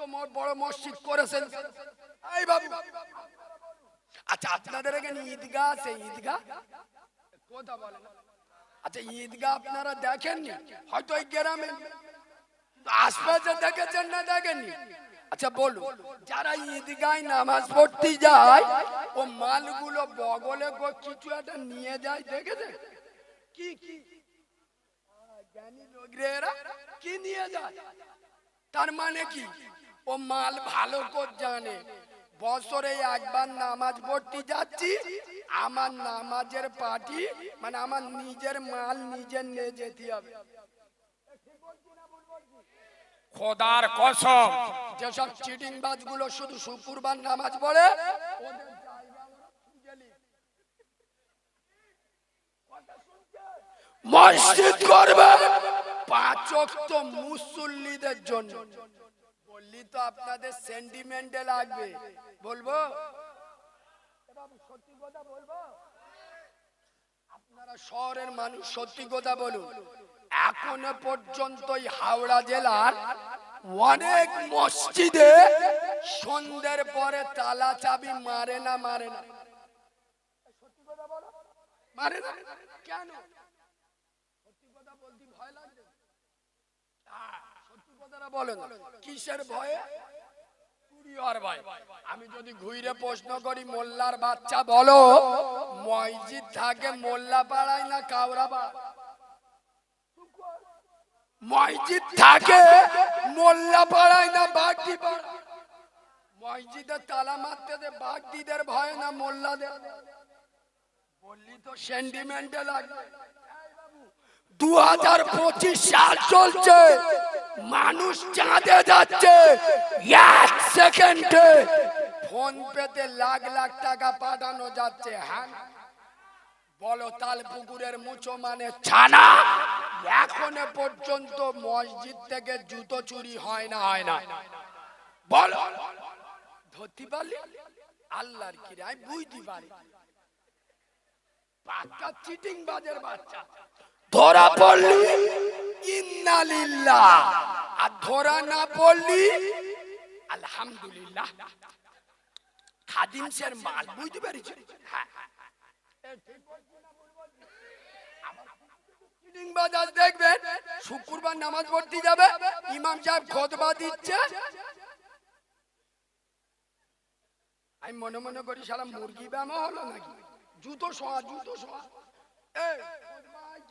ম- বড় মসজিদ করেছেন। এই বাবু। আচ্ছা আপনাদের এখানে ঈদগাহ আছে ঈদগাহ? কথা বলেন? আচ্ছা ঈদগাহ আপনারা দেখেননি? হয়তো ওই গ্রামে। আশপাশে দেখেছেন না দেখেননি? আচ্ছা বলুন যারা ঈদগায় নামাজ পড়তে যায় ও মালগুলো বগলে কিছু একটা নিয়ে যায় দেখেছে কি কি? জ্ঞানী লোক কি নিয়ে যায়? তার মানে কি? ও মাল ভালো করে জানে। বছরে একবার নামাজ পড়তে যাচ্ছি আমার নামাজের পার্টি মানে আমার নিজের মাল নিজের নিয়ে যেতে হবে। খোদার কসম। যেসব চিটিং বাজগুলো শুধু শুক্রবার নামাজ পড়ে। মসজিদ করবে। পাঁচ ওয়াক্ত মুসল্লিদের জন্য। বললি তো আপনাদের সেন্টিমেন্টে লাগবে। বলব? সত্যি কথা বলব? আপনারা শহরের মানুষ, সত্যি কথা বলুন। এখনও পর্যন্ত হাওড়া জেলার অনেক মসজিদে সন্ধ্যের পরে তালা চাবি মারে না মারে না। মারে না? কেন সত্যি কথা বলতে ভয় লাগছে হ্যাঁ, আমি যদি ঘুরে প্রশ্ন করি, মোল্লার বাচ্চা বলো, মসজিদ থাকে মোল্লা পাড়ায় না কাউরা মসজিদ থাকে মোল্লা পাড়ায় না বাগদি পাড়ায় মসজিদে তালা মারতে দে, বাগদিদের ভয় না মোল্লাদের? বললি তো সেন্টিমেন্টে লাগবে দু হাজার পঁচিশ সাল চলছে। মানুষ চাঁদে যাচ্ছে। এক সেকেন্ডে। ফোন পেতে লাখ লাখ টাকা পাঠানো যাচ্ছে। হ্যাঁ। বলো, তাল পুকুরের মুচো মানে ছানা? এখনও পর্যন্ত মসজিদ থেকে জুতো চুরি হয় না হয় না। বলো। ধরতে পারলি? আল্লাহর কি আমি বুঝতে পারি পাক্কা চিটিং বাজের বাচ্চা। ধরা পড়লি? ইন্নালিল্লাহ আর ধরা না পড়লি? আলহামদুলিল্লাহ। খাদিম সের মাল বুঝতে পেরেছি হ্যাঁ। দেখবেন শুক্রবার নামাজ পড়তে যাবে ইমাম সাহেব খোদবা দিচ্ছে। আমি মনে মনে করি সারা মুরগি ব্যামো হলো নাকি? জুতো শোয়া জুতো শোয়া।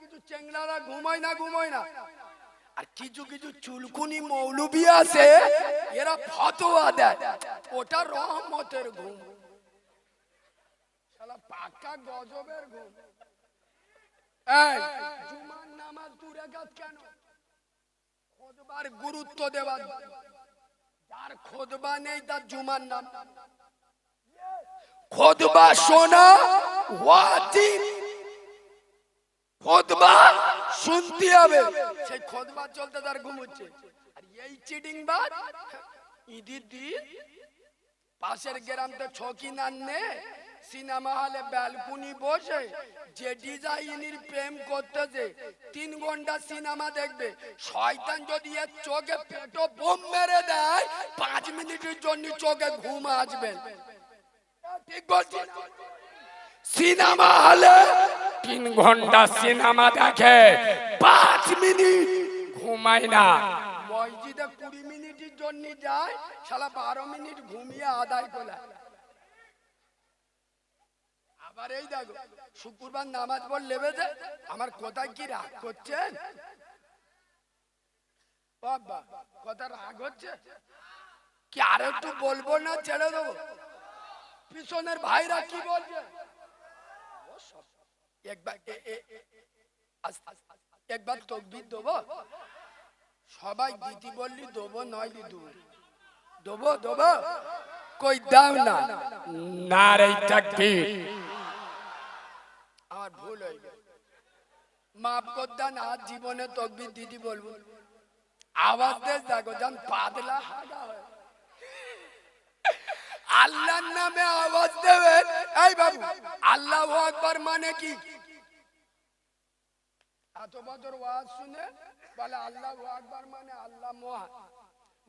কিছু ঘুমায় না ঘুমায় না। আর কিছু কিছু চুলকুনি মৌলবি আছে, এরা ফতোয়া দেয়, ওটা রহমতের ঘুম। পাক্কা গজবের ঘুম। এই, জুমার নামাজ দূরে কেন? খোদবার গুরুত্ব দেওয়া যার খোদবা নেই, তার জুমার নাম। খোদবা শোনা, ওয়াজিব। খোদবা শুনতে হবে। সেই খোদবা চলতে তার ঘুমোচ্ছে আর এই চিটিং বাদ ঈদের দিন পাশের গ্রামতে ছকি নান্নে, সিনেমা হলে ব্যালকুনি বসে যে ডিজাইনের প্রেম করতেছে। তিন ঘণ্টা সিনেমা দেখবে। শয়তান যদি এর চোখে পেটো বোম মেরে দেয়, পাঁচ মিনিটের জন্য চোখে ঘুম আসবে ঠিক বলছি সিনেমা হলে তিন ঘণ্টা সিনেমা দেখে পাঁচ মিনিট ঘুমায় না। মসজিদে কুড়ি মিনিটের জন্য যায় সালা বারো মিনিট ঘুমিয়ে আদায় করে আবার এই দেখো, শুক্রবার নামাজ পড় লেবে যে, আমার কোথায় কি রাগ করছেন বাবা, কথা রাগ হচ্ছে? কি আর একটু বলব না, ছেড়ে দেবো? পিছনের ভাইরা কি বলছে? একবার একবার তকবির দেবো। সবাই দিতি বললি দেবো নইলি দেবো। দেবো দেবো? কই দাও না। না রে তাকবীর আমার ভুল হয়ে গেল মাফ করতেন আজ জীবনে তকবির দিদি বলব। আওয়াজ দে দেখো যান পাতলা হাগা হয়। আল্লাহর নামে আওয়াজ দেবেন। এই বাবু আল্লাহ আকবার মানে কি? এত বছর ওয়াজ শুনে বলে, আল্লাহ আকবার মানে আল্লাহ মহান।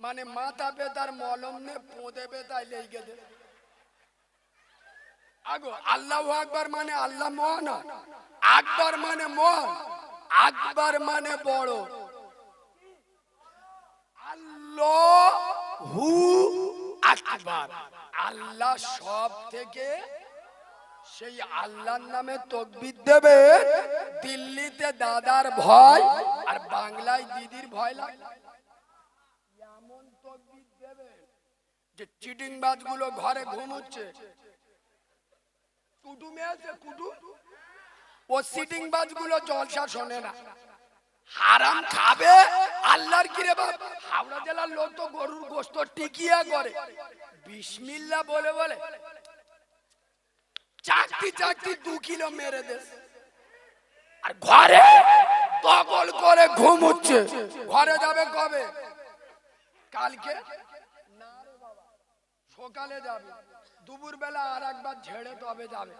মানে মাথা বেতার মলম নে পোঁদে বেতায় লেগে দে আগো, আল্লাহ আকবার মানে আল্লাহ মহান আকবার মানে মহান, আকবার মানে বড়। আল্লাহ হু আকবার। আল্লাহ সব থেকে সেই আল্লাহর নামে তকবির দেবে, দিল্লিতে দাদার ভয় আর বাংলায় দিদির ভয় লাগে। এমন তকবির দেবে যে চিটিং বাজগুলো ঘরে ঘুমুচ্ছে। কুটুমে আছে কুটু ও সিটিং বাজগুলো জলসা শোনে না। হারাম খাবে? আল্লাহর কিরে বাপ? হাওড়া জেলার লোক তো গরুর গোস্ত টিকিয়া করে। বিসমিল্লা বলে বলে। চাকতি চাকতি, দু কিলো মেরে দে। আর ঘরে তকল করে ঘুম ঘুমুচ্ছে ঘরে যাবে কবে? কালকে? সকালে যাবে। দুপুর বেলা আর একবার ঝেড়ে তবে যাবে।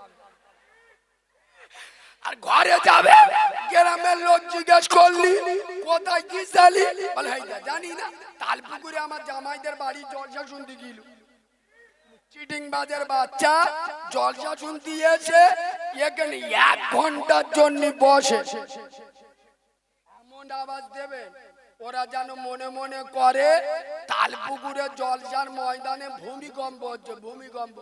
আর ঘরে যাবে? গ্রামের লোক জিজ্ঞেস করলি, কোথায় কি চালি? বলে, "এই জানি না। তালপুকুরে আমার জামাইদের বাড়ি জলসা শুনতে গিল। চিটিং বাজের বাচ্চা, জলসা শুনতে এসে এখানে এক ঘণ্টার জন্য বসে। এমন আওয়াজ দেবে, ওরা যেন মনে মনে করে তালপুকুরে জলসার ময়দানে ভূমিকম্প হচ্ছে, ভূমিকম্প।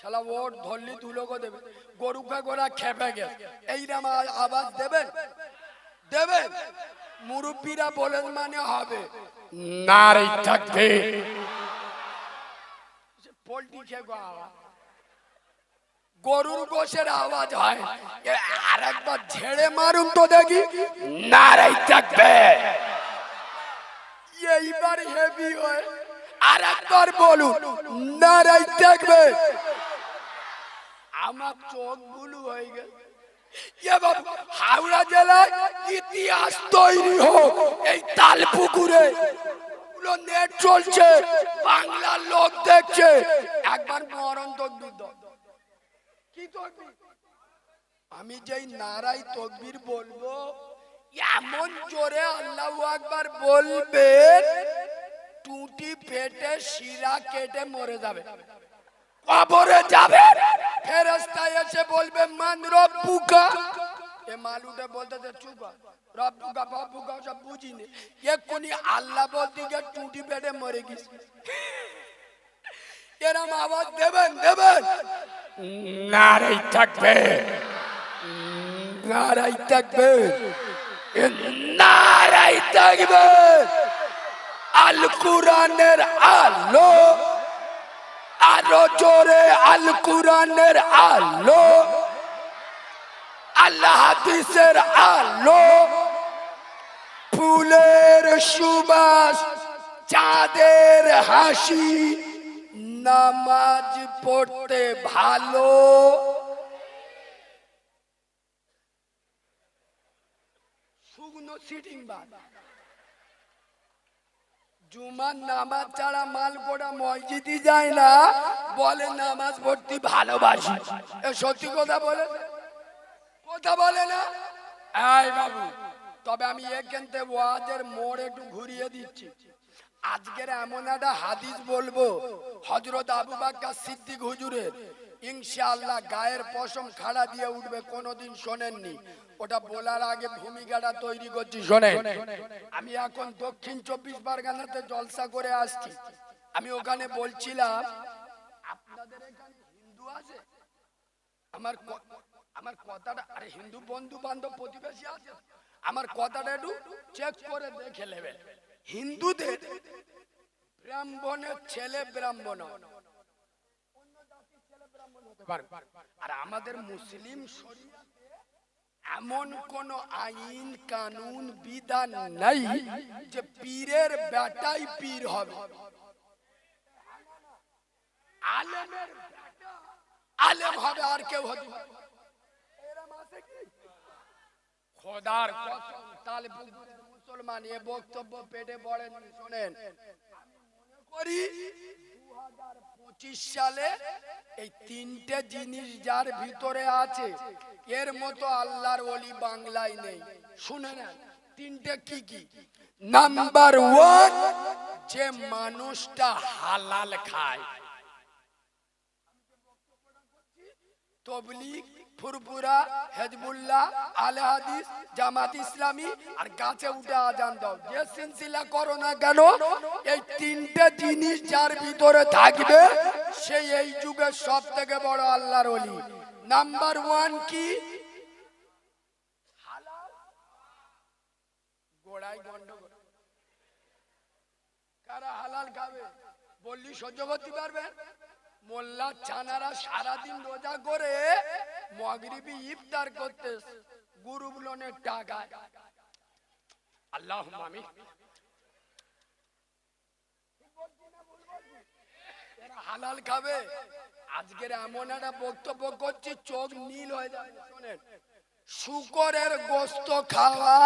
শালা, ওর ধরলি তুলোকে দেবে। গরুকে গোড়া খেপে গেছে এইরকম আওয়াজ দেবেন দেবেন মুরব্বীরা বলেন মানে হবে, নারী থাকবে। পোল্ট্রি খেয়ে গরুর গোশের আওয়াজ হয় আর একবার ঝেড়ে মারুন তো দেখি নারী থাকবে। এইবার হেভি হয় আর একবার বলুন, নারাই থাকবে। আমার চোখগুলো হয়ে গেল। হাওড়া জেলায় ইতিহাস তৈরি হোক, এই তাল পুকুরে পুরো নেট চলছে বাংলার লোক দেখছে। একবার মরণ তকবির আমি যেই নারাই তকবির বলব, এমন জোরে আল্লাহ একবার বলবেন টুটি ফেটে শিরা কেটে মরে যাবে। কবরে যাবে। ফেরেস্তা এসে বলবে, মান রব্বুকা এ মালুটা বলতে দে চুপা রব্বুকা বাবুকা সব বুঝিনি। এক্ষুনি আল্লাহ বলতে গিয়ে টুটি ফেটে মরে গেছে। এরম আওয়াজ দেবেন দেবেন। নারী থাকবে। নারাই থাকবে। নারাই থাকবে। আল কুরানের আলো আরও জোরে আল কুরানের আলো। আল্লাহ হাদিসের আলো, ফুলের সুবাস, চাঁদের হাসি, নামাজ পড়তে ভালো। শুকনো সিটিং জুমার নামাজ ছাড়া মাল গোড়া মসজিদই যায় না, বলে নামাজ পড়তে ভালোবাসি। সত্যি কথা বলে? কথা বলে না? এই বাবু, তবে আমি এখান থেকে ওয়াজের মোড় একটু ঘুরিয়ে দিচ্ছি। আজকের এমন একটা হাদিস বলব হজরত আবু বাক্কা সিদ্দিক হুজুরের। ইনশাআল্লাহ গায়ের পশম খাড়া দিয়ে উঠবে, কোনোদিন শোনেননি। ওটা বলার আগে ভূমিকাটা তৈরি করছি শোনে আমি এখন দক্ষিণ চব্বিশ পরগনাতে জলসা করে আসছি। আমি ওখানে বলছিলাম, আপনাদের এখানে হিন্দু আছে? আমার আমার কথাটা, আরে হিন্দু বন্ধু বান্ধব প্রতিবেশী আছে, আমার কথাটা একটু চেক করে দেখে নেবে। হিন্দুদের ব্রাহ্মণের ছেলে ব্রাহ্মণ। আর আমাদের মুসলিম এমন কোন আইন, কানুন, বিধান নাই যে পীরের বেটাই পীর হবে। আলেমের আলেম হবে আর কেউ হবে না। এরম আছে কি? খোদার কসম। মুসলমান এ বক্তব্য পেটে পড়েন শোনেন। মনে করি পঁচিশ সালে এই তিনটে জিনিস যার ভিতরে আছে এর মতো আল্লাহর ওলি বাংলায় নেই। শুনে না তিনটে কি কি? নাম্বার ওয়ান যে মানুষটা হালাল খায়। তবলিগ ফুরফুরা, হেজবুল্লাহ, আলে হাদিস, জামাত ইসলামী, আর গাছে উঠে আজান দাও। যে সিলসিলা করো না কেন, এই তিনটে জিনিস যার ভিতরে থাকবে সেই এই যুগের সব থেকে বড় আল্লাহর অলি নাম্বার ওয়ান কি। গোড়ায় গন্ডগোল। কারা হালাল খাবে? বললি সহ্য করতে পারবেন মোল্লা চানারা সারাদিন রোজা করে মগরিবি ইফতার করতে গুরু লোনের টাকা আল্লাহ আমি হালাল খাবে। আজকের এমন একটা বক্তব্য করছি, চোখ নীল হয়ে যাবে শুকরের গোস্ত খাওয়া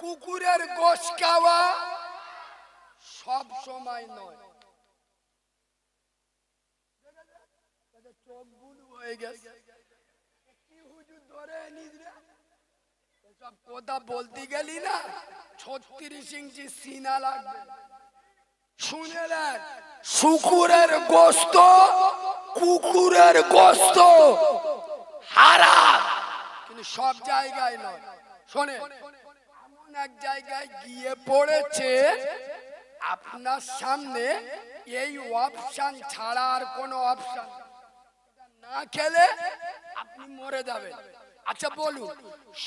কুকুরের গোশ খাওয়া সব সময় নয়। রে? কথা বলতে গেলি না, ছত্রিশ শুকুরের গোস্ত, কুকুরের গোস্ত। হারাম। কিন্তু সব জায়গায় নয়। শোনে এমন এক জায়গায় গিয়ে পড়েছে আপনার সামনে এই অপশন ছাড়া আর কোনো অপশন না খেলে আপনি মরে যাবেন। আচ্ছা বলুন,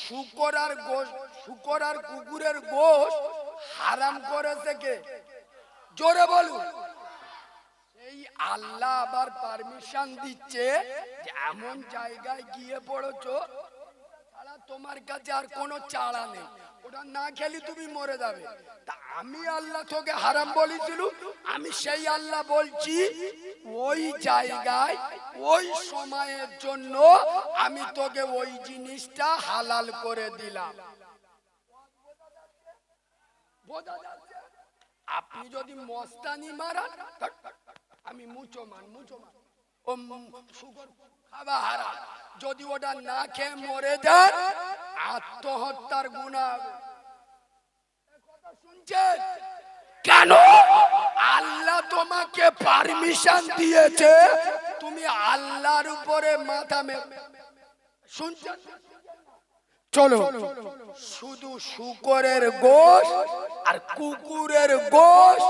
শুকর আর গোশ, শুকর আর কুকুরের গোশ হারাম করেছে কে? জোরে বলুন। এই আল্লাহ আবার পারমিশন দিচ্ছে এমন জায়গায় গিয়ে পড়েছো তোমার কাছে আর কোনো চাড়া নেই। না খেলি তুমি মরে যাবে। আমি আল্লাহ তোকে হারাম বলেছিল, আমি সেই আল্লাহ বলছি, ওই জায়গায়, ওই সময়ের জন্য আমি তোকে ওই জিনিসটা হালাল করে দিলাম। আপনি যদি মস্তানি মারান আমি মুচোমান মুচোমান ও সুগর হারা যদি ওটা না খেয়ে মরে যান আত্মহত্যার গুণা। শুনছেন? কেন? আল্লাহ তোমাকে পারমিশন দিয়েছে। তুমি আল্লাহর উপরে মাথা শুনছেন? চলো। শুধু শুকরের গোশ আর কুকুরের গোশ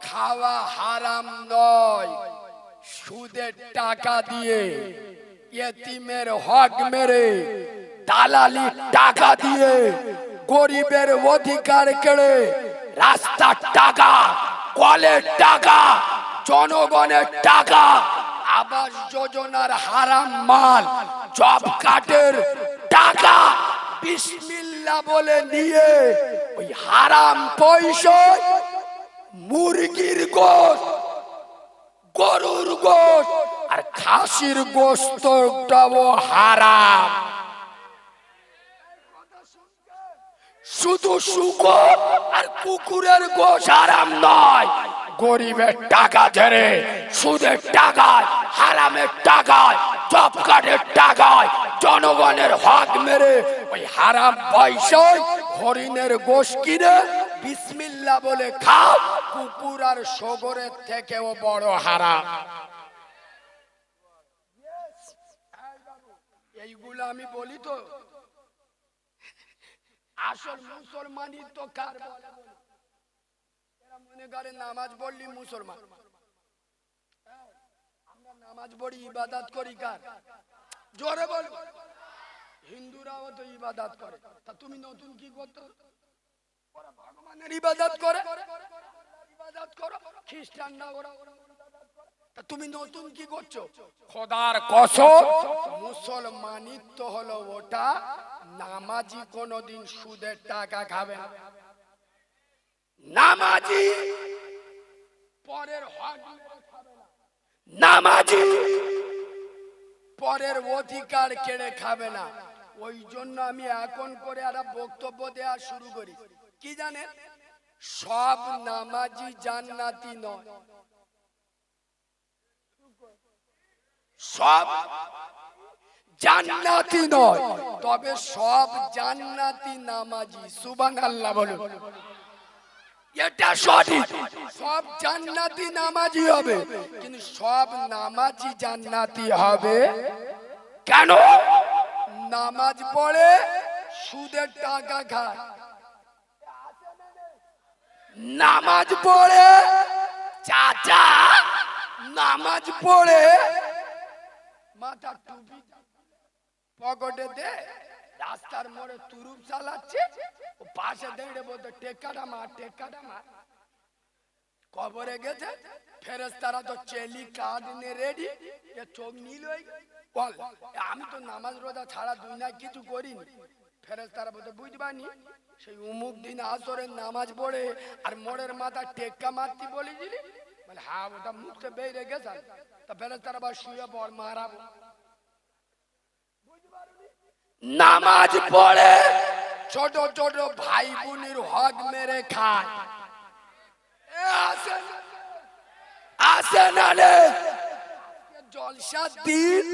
খাওয়া হারাম নয়। সুদের টাকা দিয়ে এতিমের হক মেরে দালালি টাকা দিয়ে গরিবের অধিকার কেড়ে রাস্তার টাকা, কলের টাকা, জনগণের টাকা, আবাস যোজনার হারাম মাল, জব কার্ডের টাকা বিসমিল্লা বলে নিয়ে ওই হারাম পয়সা মুরগির গোশ, গরুর গোশ আর খাসির গোস্তটাও হারাম। শুধু শুকর আর কুকুরের গোশ আরাম নয়। গরিবের টাকা ঝেড়ে, সুদের টাকায়, হারামের টাকায়, জব কার্ডের টাকায়, জনগণের হক মেরে ওই হারাম পয়সায় হরিণের গোশ কিনে বিসমিল্লা বলে খাও, কুকুর আর সগরের থেকেও বড় হারাম। এইগুলো আমি বলি তো। আসল মুসলমানই তো কার মনে করে নামাজ পড়লি মুসলমান। আমরা নামাজ পড়ি ইবাদত করি কার? জোরে বল। হিন্দুরাও তো ইবাদত করে। তা তুমি নতুন কি করতে? ওরা ভগবানের ইবাদত করে। ইবাদত করো। খ্রিস্টানরা ওরা তুমি নতুন কি করছ? খোদার কসম। মুসলমানিত্ব হলো ওটা নামাজি কোনদিন সুদের টাকা খাবে না। নামাজি পরের হক। নামাজি পরের অধিকার কেড়ে খাবে না। ওই জন্য আমি এখন করে একটা বক্তব্য দেওয়া শুরু করি। কি জানেন? সব নামাজি জান্নাতি নয়। সব জান্নাতি নয়। তবে সব জান্নাতি নামাজি সুবান আল্লাহ বলুন। এটা সঠিক। সব জান্নাতি নামাজি হবে, কিন্তু সব নামাজি জান্নাতি হবে কেন? নামাজ পড়ে সুদের টাকা খায়। নামাজ পড়ে চাচা, নামাজ পড়ে মাথা টুপি পকেটে দে, রাস্তার মোড়ে তুরুপ চালাচ্ছে, ও পাশে মার মার কবরে গেছে তো চেলি নিয়ে রেডি এ চোখ নীল হয়ে বল আমি তো নামাজ রোজা ছাড়া দুনিয়ায় কিছু করিনি। ফেরেস তারা বলতে বুঝবানি সেই উমুক দিন আসরের নামাজ পড়ে আর মোড়ের মাথা টেক্কা মারতি বলেছিলি? বলে হ্যাঁ ওটা মুখে বেরিয়ে গেছে তা ফেরেস তারা বা শুয়ে পড় মারাবো নামাজ পড়ে। ছোট ছোট ভাই বোনের হক মেরে খায়। আসে না, রে। জলসা দিন।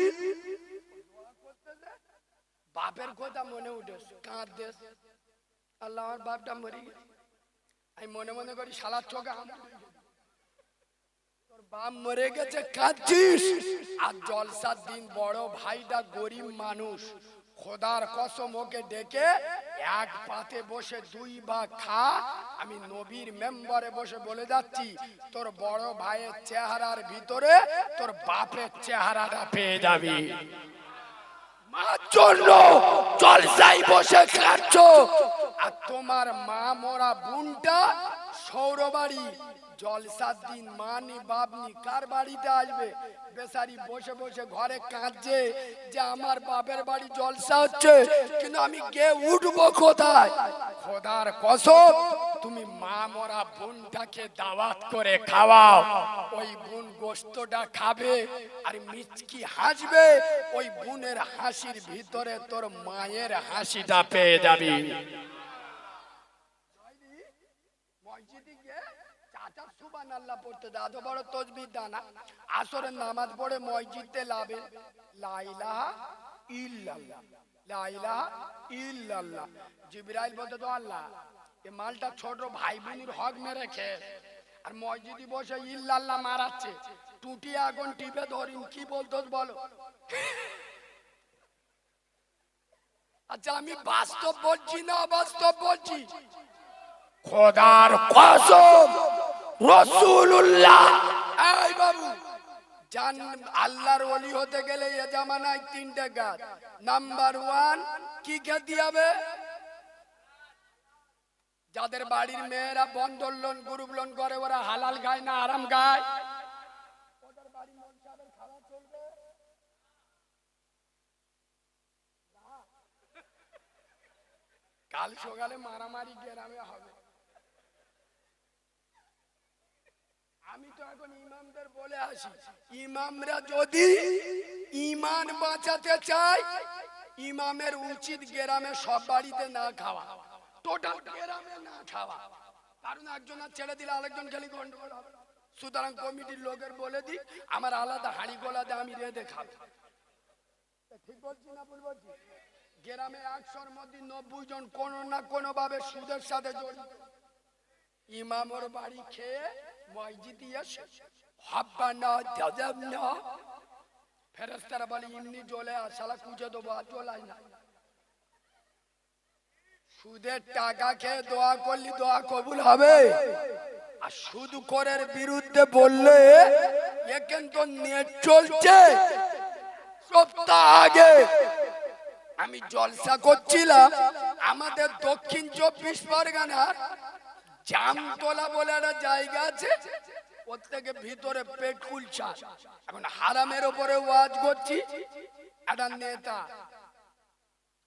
বাপের কথা মনে উঠে কাঁদতেস আল্লাহ আমার বাপটা মরে গেছে। আমি মনে মনে করি শালার চোখে তোর বাপ মরে গেছে কাঁদছিস? আর জলসার দিন বড় ভাইটা গরিব মানুষ। খোদার কসম ওকে ডেকে এক পাতে বসে দুই বা খা। আমি নবীর মেম্বারে বসে বলে যাচ্ছি, তোর বড় ভাইয়ের চেহারার ভিতরে তোর বাপের চেহারাটা পেয়ে যাবি। জন্য জলসাই বসে খাচ্ছ আর তোমার মা মোরা বোনটা সৌরবাড়ি। জলসার দিন মানি বাবনি কার বাড়িতে আসবে? বেচারি বসে বসে ঘরে কাঁদছে যে আমার বাপের বাড়ি জলসা হচ্ছে, কিন্তু আমি গে উঠবো কোথায়? খোদার কসম, তুমি মা মরা বোনটাকে দাওয়াত করে খাওয়াও। ওই বোন গোস্তটা খাবে আর মিচকি হাসবে, ওই বোনের হাসির ভিতরে তোর মায়ের হাসিটা পেয়ে যাবি মসজিদে গিয়ে বলতে মালটা ছোট ভাই বোনের হক মেরে আর মসজিদে বসে ইল্লাল্লাহ মারাচ্ছে। টুটি আগুন টিপে ধরিন কি বলতোস বলো? আচ্ছা আমি বাস্তব বলছি না বাস্তব বলছি? খোদার কসম! যাদের বাড়ির মেয়েরা বন্ধন লোন গ্রুপ লোন করে, ওরা হালাল গায় না আরাম গায় কাল সকালে মারামারি গ্রামে হবে। আমি তো এখন ইমামদের বলে আসি। ইমামরা যদি ইমান বাঁচাতে চায়, ইমামের উচিত গ্রামে সব বাড়িতে না খাওয়া। টোটাল গ্রামে না খাওয়া। কারণ একজন আর ছেড়ে দিলে আরেকজন খালি গন্ডগোল হবে। সুতরাং কমিটির লোকের বলে দিই আমার আলাদা হাঁড়ি গোলাতে আমি রেঁধে খাব। ঠিক বলছি না ভুল বলছি? গ্রামে একশোর মধ্যে নব্বই জন কোনো না কোনো ভাবে সুদের সাথে জড়িত। ইমামর বাড়ি খেয়ে সুদের কবুল হবে। আর সুদ করের বিরুদ্ধে বললে, এ কিন্তু নেট চলছে। সপ্তাহ আগে আমি জলসা করছিলাম, আমাদের দক্ষিণ চব্বিশ পরগনার জামতলা বলে একটা জায়গা আছে? থেকে ভিতরে পেটকুল চাষ এখন হারামের ওপরে ওয়াজ করছি। একটা নেতা।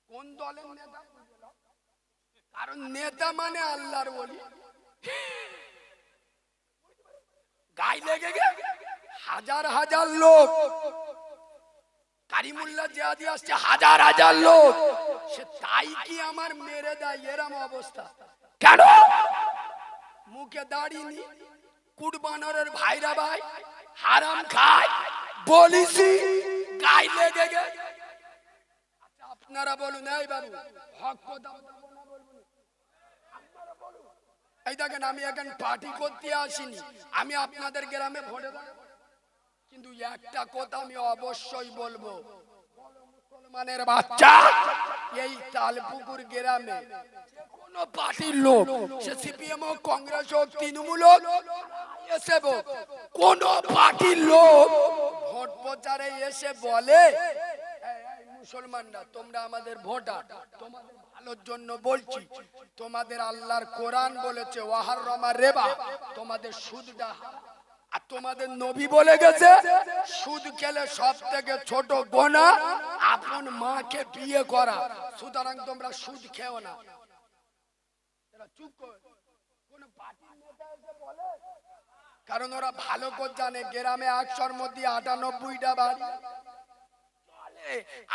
কোন দলের নেতা? কারণ নেতা মানে আল্লাহর বলি গাই লেগে গে। হাজার হাজার লোক। কারিমুল্লাহ জিয়াদি আসছে, হাজার হাজার লোক। সে তাই কি আমার মেরে দেয়? এরম অবস্থা। কেন? মুখে দাঁড়িনি কুরবানরের ভাইরা ভাই হারাম খায় বলিসি গাই লেগে আচ্ছা, আপনারা বলুন এই বাবু হক কথা। এই দেখেন আমি এখন পার্টি করতে আসিনি আমি আপনাদের গ্রামে ভোটে কিন্তু একটা কথা আমি অবশ্যই বলব মুসলমানের বাচ্চা এই তালপুকুর গ্রামে পার্টির লোক সে সিপিএম হোক কংগ্রেস হোক তৃণমূল হোক কোন পার্টির লোক ভোট প্রচারে এসে বলে "এই, এই মুসলমানরা তোমরা আমাদের ভোটার তোমাদের ভালোর জন্য বলছি তোমাদের আল্লাহর কোরআন বলেছে ওয়াহার রমা রেবা তোমাদের সুদটা। আর তোমাদের নবী বলে গেছে সুদ খেলে সব থেকে ছোট গোনা আপন মাকে বিয়ে করা। সুতরাং তোমরা সুদ খেও না। কারণ ওরা ভালো করে জানে, গ্রামে একশোর মধ্যে আটানব্বইটা বাড়ি।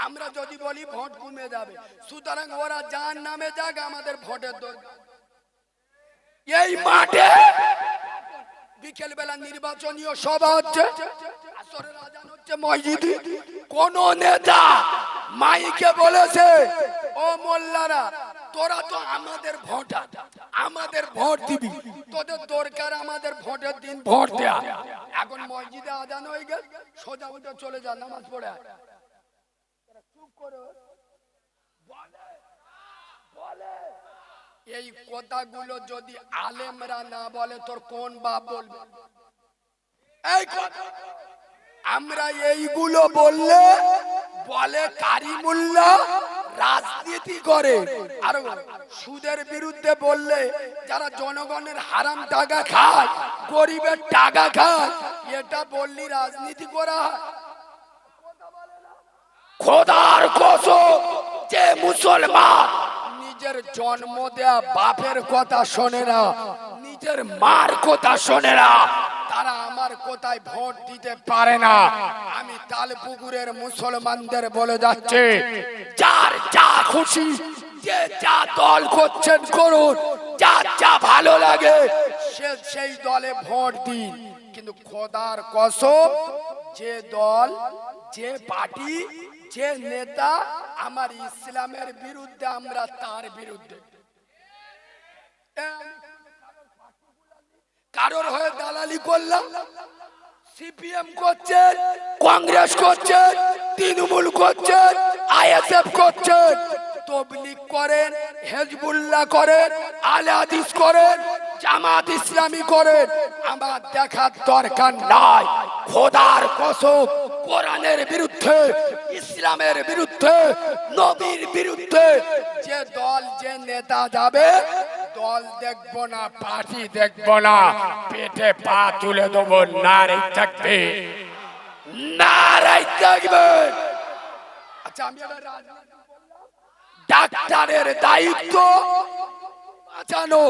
আমরা যদি বলি ভোট কমে যাবে, সুতরাং ওরা যার নামে যাক, আমাদের ভোটের দরকার এই মাঠে বিকেল বেলা নির্বাচনীয় সভা হচ্ছে কোন নেতা মাইকে বলেছে, ও মোল্লারা তোরা তো আমাদের ভোটার, আমাদের ভোট দিবি। তোদের দরকার আমাদের ভোটের দিন ভোট দেয়া। এখন মসজিদে আজান হয়ে গেল, সোজা উঠে চলে যা, নামাজ পড়ে চুপ করে। এই কথাগুলো যদি আলেমরা না বলে, তোর কোন বাপ বলবে? এই আমরা এইগুলো বললে বলে কারিমুল্লাহ রাজনীতি করে। আর সুদের বিরুদ্ধে বললে, যারা জনগণের হারাম টাকা খায়, গরিবের টাকা খায়, এটা বললি রাজনীতি করা। খোদার কসম, যে মুসলমান নিজের জন্ম দেয়া বাপের কথা শোনে না, নিজের মার কথা শোনে না তারা আমার কোথায় ভোট দিতে পারে না? আমি তালপুকুরের মুসলমানদের বলে যাচ্ছে, যার যা খুশি, যে যা দল করছেন করুন, যার যা ভালো লাগে, সে সেই দলে ভোট দিন। কিন্তু খোদার কসম, যে দল, যে পার্টি, যে নেতা আমার ইসলামের বিরুদ্ধে, আমরা তার বিরুদ্ধে। কারোর হয়ে দালালি করলাম, সিপিএম করছেন কংগ্রেস করছেন তৃণমূল করছেন আইএসএফ করছেন তবলিগ করেন, হেজবুল্লাহ করেন, আলাদিস করেন, জামাত ইসলামী করেন। আমার দেখার দরকার নাই। খোদার কসম, কোরআনের বিরুদ্ধে, ইসলামের বিরুদ্ধে, নবীর বিরুদ্ধে যে দল, যে নেতা যাবে দল দেখব না, পার্টি দেখব না, পেটে পা তুলে দেবো, নারী থাকবে। নারাই থাকবে। আচ্ছা আমি ডাক্তারের দায়িত্ব? বাঁচানো।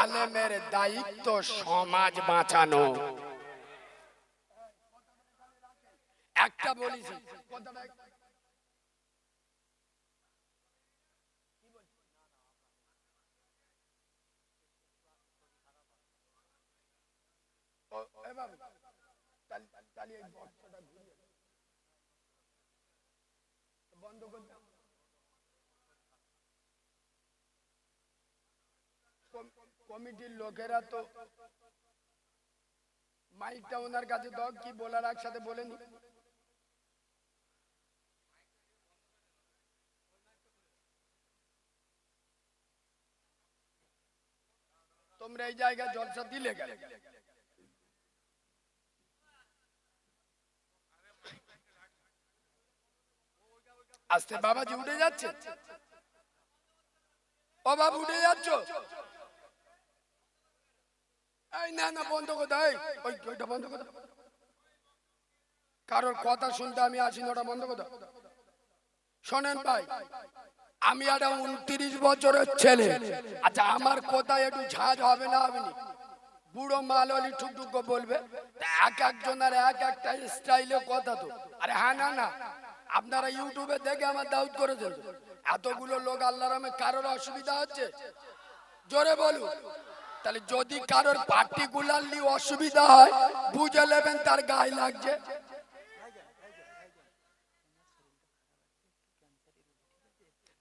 আলেমের দায়িত্ব সমাজ বাঁচানো। একটা বলিস কমিটির লোকেরা তো মাইকটা ওনার কাছে দাও, কি বলার একসাথে বলেনি তোমরা এই জায়গায় জলসা দিলে গেল আস্তে বাবাজি উঠে যাচ্ছে। ও বাবু, উঠে যাচ্ছ? কারোর কথা শুনতে আমি না বন্ধ কথা শোনেন ভাই, আমি একটা উনত্রিশ বছরের ছেলে। আচ্ছা আমার কোথায় একটু ঝাঁজ হবে না হবে না? বুড়ো মাল হলি ঠুকটুকো বলবে এক একজনের এক একটা স্টাইলে কথা তো। আরে হ্যাঁ না না আপনারা ইউটিউবে দেখে আমার দাউদ করেছেন। এতগুলো লোক আল্লাহ রামে কারোর অসুবিধা হচ্ছে? জোরে বলুন। তাহলে যদি কারোর পার্টিকুলারলি অসুবিধা হয়, বুঝে নেবেন তার গায়ে লাগছে।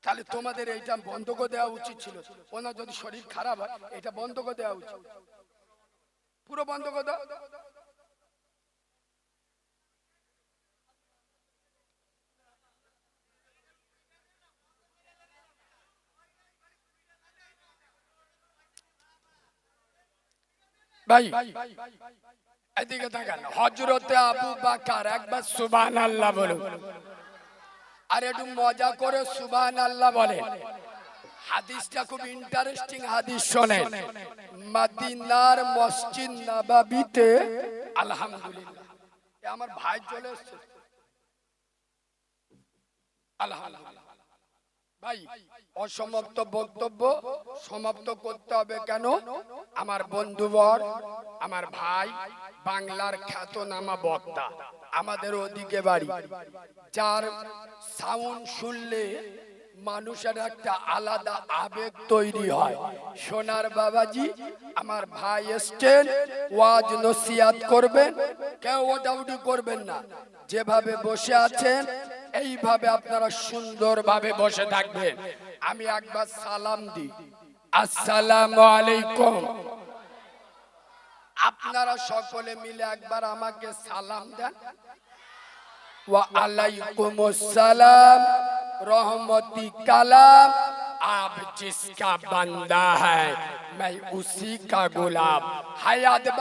তাহলে তোমাদের এইটা বন্ধ করে দেওয়া উচিত ছিল। ওনার যদি শরীর খারাপ হয়, এটা বন্ধ করে দেওয়া উচিত। পুরো বন্ধ করে দাও। ভাই, এদিকে হজরতে আবু বাকার একবার সুবান আল্লাহ বলুন। আর একটু মজা করে সুবান আল্লাহ বলে হাদিসটা খুব ইন্টারেস্টিং হাদিস শোনেন। মদিনার মসজিদ নবাবিতে, আলহামদুলিল্লাহ আমার ভাই চলে এসছে। আলহামদুলিল্লাহ। ভাই, অসমাপ্ত বক্তব্য সমাপ্ত করতে হবে কেন? আমার বন্ধুবর আমার ভাই, বাংলার খ্যাতনামা বক্তা, আমাদের ওদিকে বাড়ি। যার সাউন্ড শুনলে মানুষের একটা আলাদা আবেগ তৈরি হয়। সোনার বাবাজি, আমার ভাই এসছেন, ওয়াজ নসিয়াত করবেন, কেউ ওটাউটি করবেন না। যেভাবে বসে আছেন এইভাবে আপনারা সুন্দরভাবে বসে থাকবেন আমি একবার সালাম দিই আসসালামু আলাইকুম আপনারা সকলে মিলে একবার আমাকে সালাম দেন ওয়া আলাইকুম আসসালাম রহমতি কালাম आप जिसका बंदा है मैं उसी का गुलाम হায়াত বা